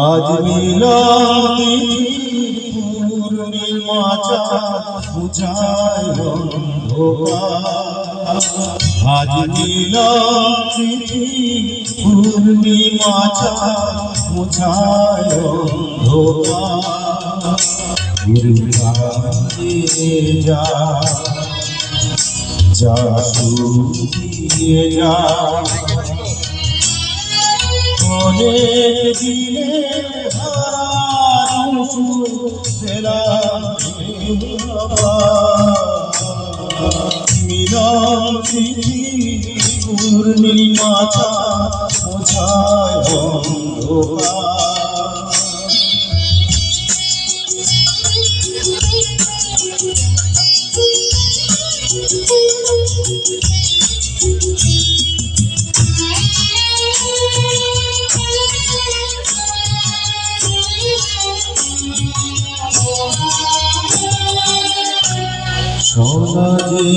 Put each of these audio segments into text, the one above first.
আজ পূর্ণিমাচা বুঝায় আজ পূর্ণিমাচা বুঝায় অন্ধকার। গুরুকে যা যা। শুয়ে যা অনেক দিনে মিলন তিথি বোঝায় সমাজে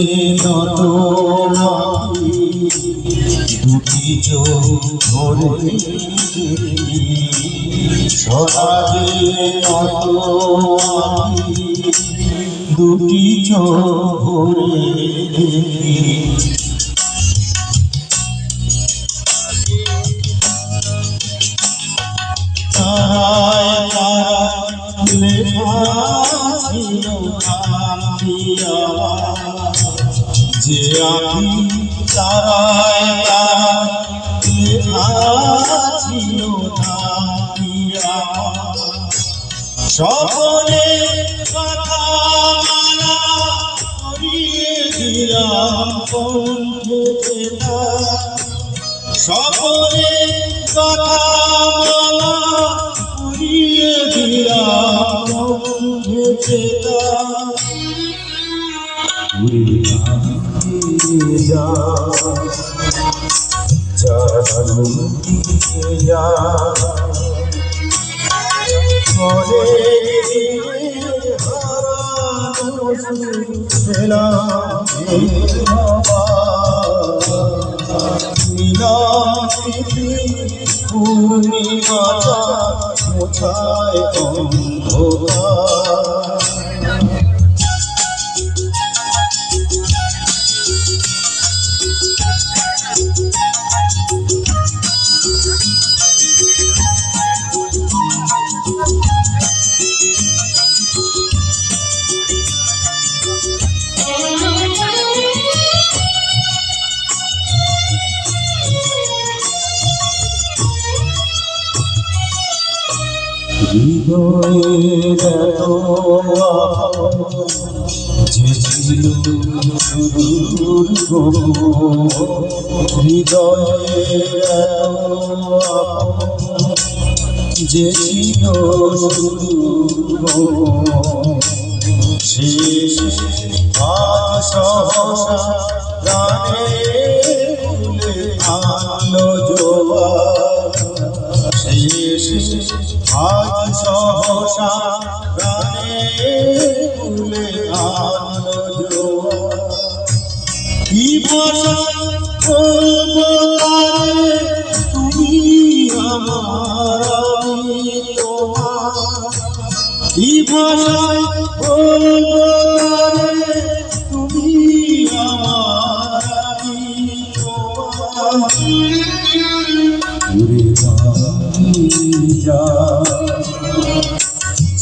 নত দুটি চোখ সমাজে নত দুটি চোখ যে আমি তারায় ছিল সকলে কণ্ঠে সকলে কথা উড়িয়ে দিলাম। চেতা উড়ে যা যা যা হারানো মোছায় অন্ধকার। সুদূর গোপন। শেষ আজ সহসা প্রাণে ভুলে আজ সহসা প্রাণে আনলো জোয়ার কি তুমি আমার আমি তোমার কি ভাষায় তুমি আমার উড়ে যা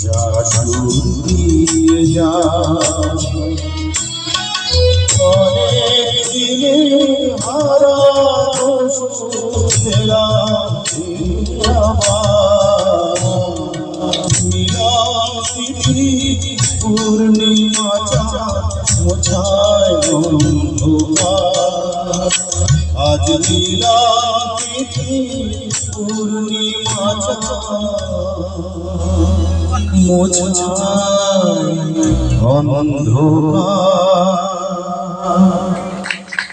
যা শুয়ে যা। অনেক দিনে হারানো পেলাম আজ মিলাতি পূর্ণিমা মোছায় অন্ধকার।